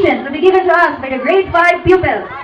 to be given to us by the grade 5 pupils.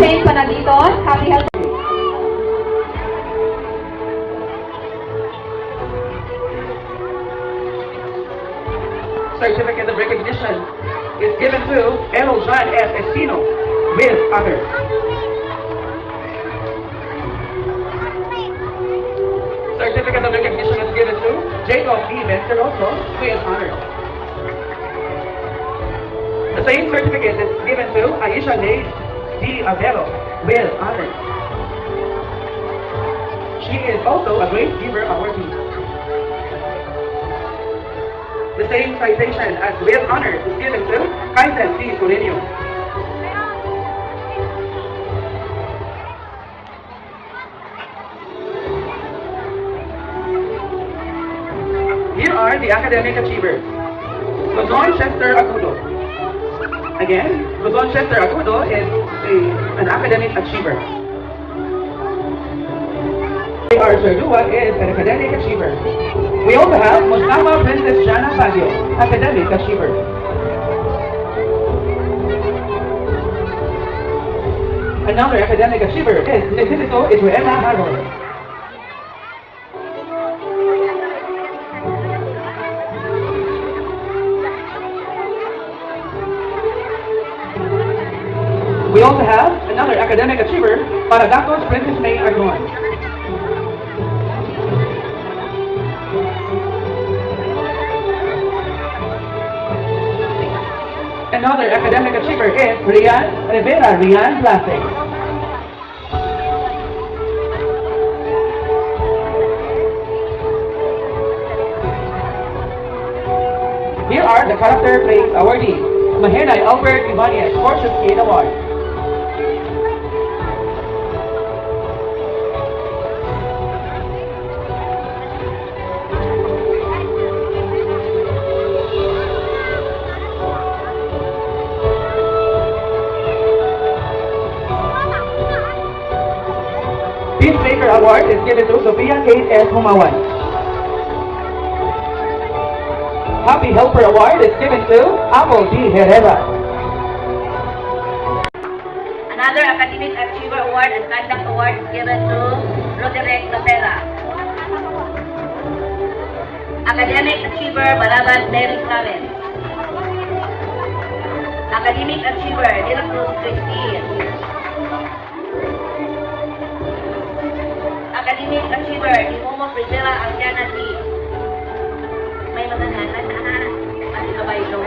Happy Health. certificate of recognition is given to Elo John S. Estino with honors. Certificate of recognition is given to Jacob E. Venceroso with honors. The same certificate is given to Aisha Lay D. Avelo with honors. She is also a Great Giver awardee. The same citation as with honors is given to Kaisen D. Solenio. Here are the academic achievers. Luzon Chester Acudo. Again, Luzon Chester Acudo is a, an academic achiever. Our Serdua is an academic achiever. We also have Mustafa Princess Jana Baguio, academic achiever. Another academic achiever is Necesito Israela Harold. Academic achiever, Paradatos Princess May Argon. Another academic achiever is Rian Rivera Rian Blase. Here are the character praise awardees. Mahenay Albert Ibanez, Portia Skate Award. Peacemaker Award is given to Sophia Kate S. Humawan. Happy Helper Award is given to Apple D. Herrera. Another Academic Achiever Award and Conduct Award is given to Roderick Lopera. Academic Achiever Balaban Derek Flores. Academic Achiever De La Cruz Christine. Academic Achiever Di Momo Priscilla Alciana D. May mga nanan na at sabay ito.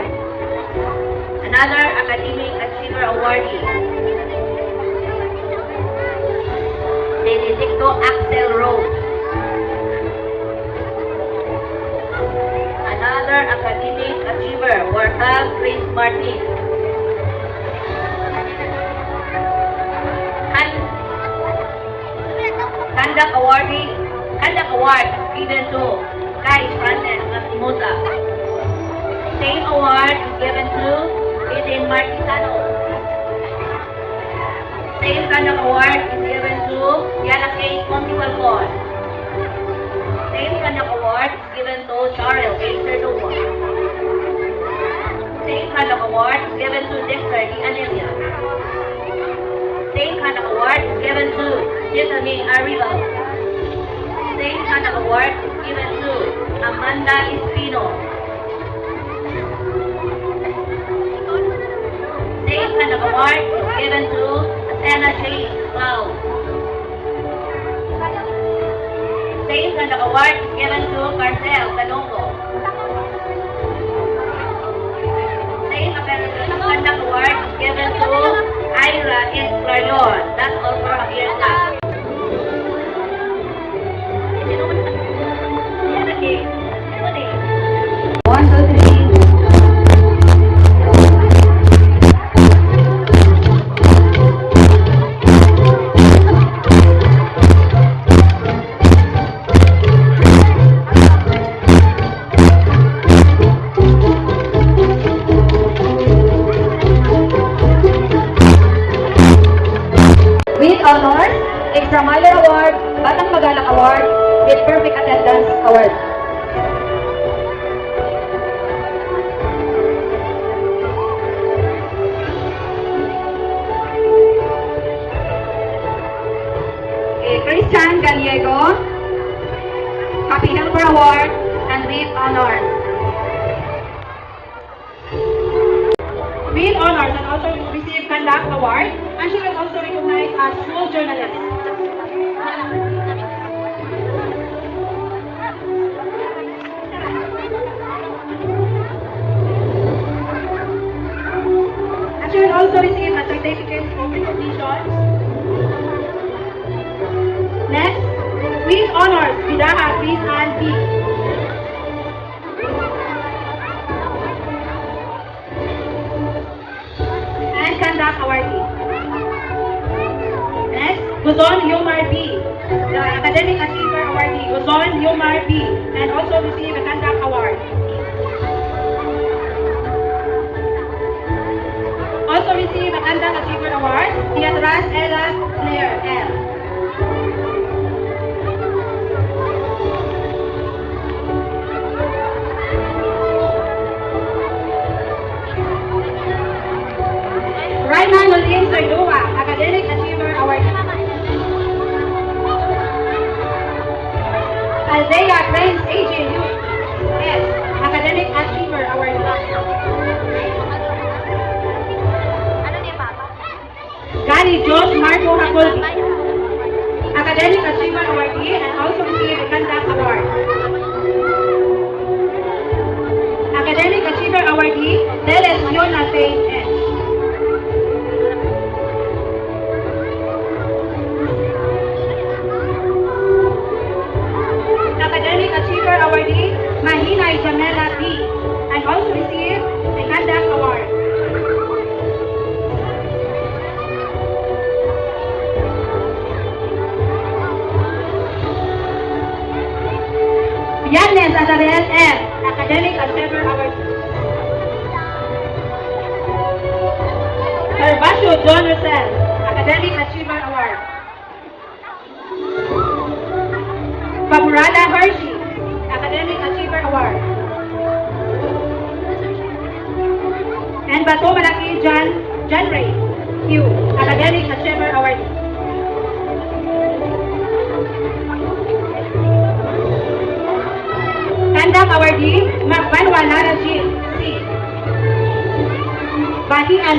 Another Academic Achiever Awardee. Benedicto Axel Rose. Another Academic Bag Chris Martin. Conduct awardee, conduct award given to Kai Francis Lastimosa. Same award is given to Eden Martisano. Same conduct award is given to Yana K. Contibalcon. Same conduct award is given to Charles A. Cerdova. Same conduct award is given to Dexter D. Anelia. Same conduct award is given to Tiffany Arriba. Same conduct award given to Amanda Espino. Same conduct award is given to Athena J. Lau. Same conduct award is given to Marcel Canongo. Same conduct award is given to Ira Esclarion. That's all for Javier Christian Gallego, Kapilang for Award, and with honors. With honors and also received Conduct Award, and she was also recognized as school journalist. And she will also receive a certificate of recognition. With honors, Vidaha Chris and P. and Conduct Awardee. Next, Guzon Yomar B. The Academic Achiever Awardee, Guzon Yomar B. And also received a Conduct Award. Althea Prince AJ S, Academic Achiever Award. Gani Josh Marco Hakulbi, Academic Achiever Awardee and also received the Conduct Award. Academic Achiever Awardee, Deles Yona Faith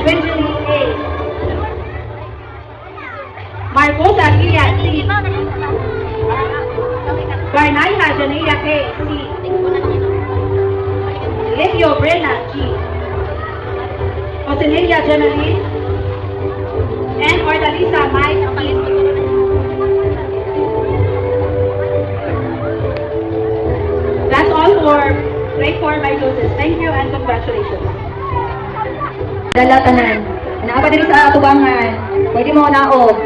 Baki and Benjamin A. Marcosa Gia, C. Barnaya Janea K, C. Legio Brenna, G. Osinelia Genevieve, and Ordalisa Mike, P. That's all for grade 4 by Joseph. Thank you and congratulations. Dala tanan. Naa pa diri sa tubangan. Pwede mo naog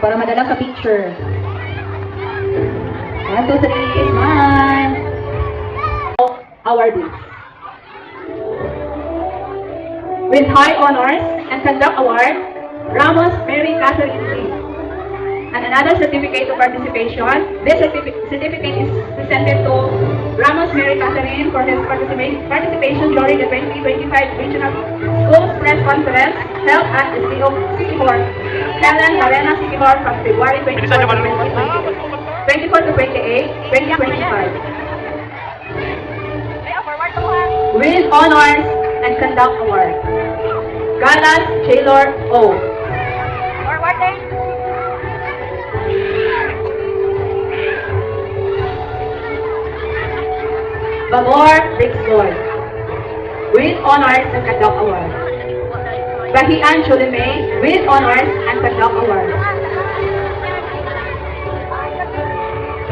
para madala sa picture. One, two, three, smile. awardees. With high honors and conduct award, Ramos Mary Catherine Lee. And another certificate of participation. This certifi- certificate is presented to Ramos Mary Catherine for his participa- participation during the 2025 Regional Schools Press Conference held at the of City Hall, Helen Arena City Hall from February 24 to 28, 24 to 28, 2025. with honors and conduct award. Galas Taylor O. Babor Dixon with honors and conduct award. Bahian Chulime with honors and conduct award.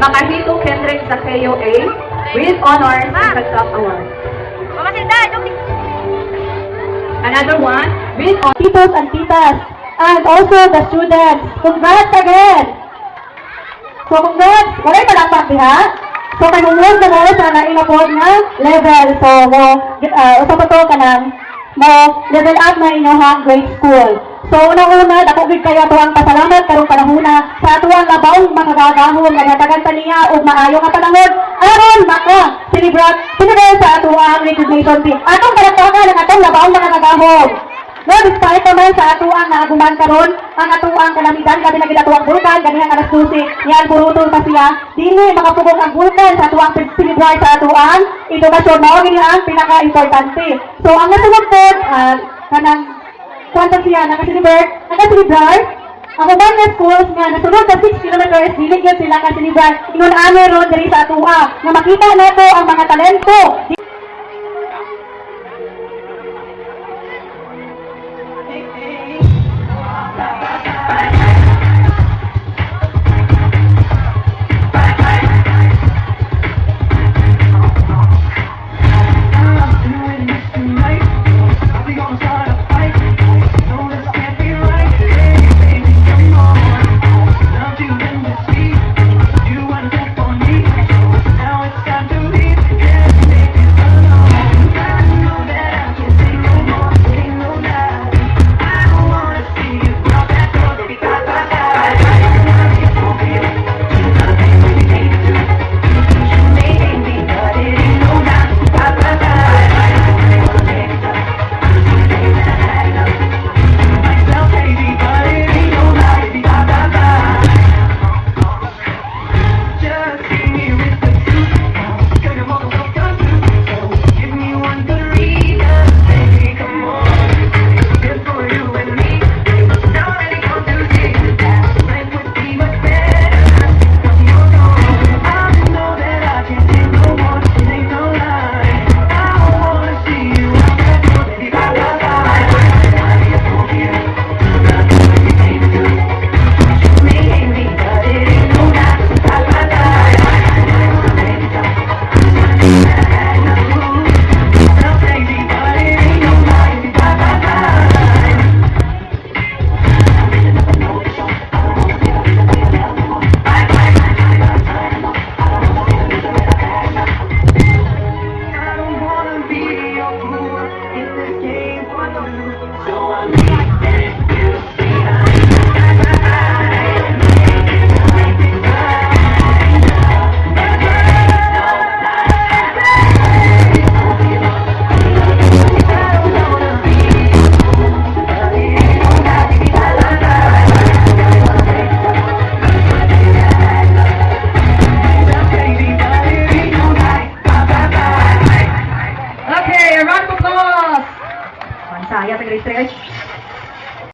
Makahito Kendrick Zaccheo A with honors and conduct award. Another one with honors. Titos and titas. And also the students. Congrats again! So congrats! Walay palakpak diha. So kanunod na mo sa nailapod nga level. So mo, uh, usa pa to ka ng mo level up na inyong grade school. So unang-una, dako gid kayo to ang pasalamat karong panahona sa atuang labawng makagagahon nga natagan pa niya og maayo nga panahon aron maka celebrat sa atuang recognition fee. Atong palakpakan ang atong labawng makagagahon. No, despite naman sa atuang naaguman karon, ang atuang kalamitan gabi na ginatuang bulkan ganihang alas 12, yan burutol pa siya. Dili makapugong ang bulkan sa atuang sinibrar sa atuang edukasyon mao gini ang pinaka-importante. So ang nasunod po, ah, kanang kwanta siya nakasinibrar, nakasinibrar, ang ubang nga schools nga nasunod sa 6 kilometers, dili gyud sila kasinibrar. Ingon ani ron sa atua nga makita nato ang mga talento.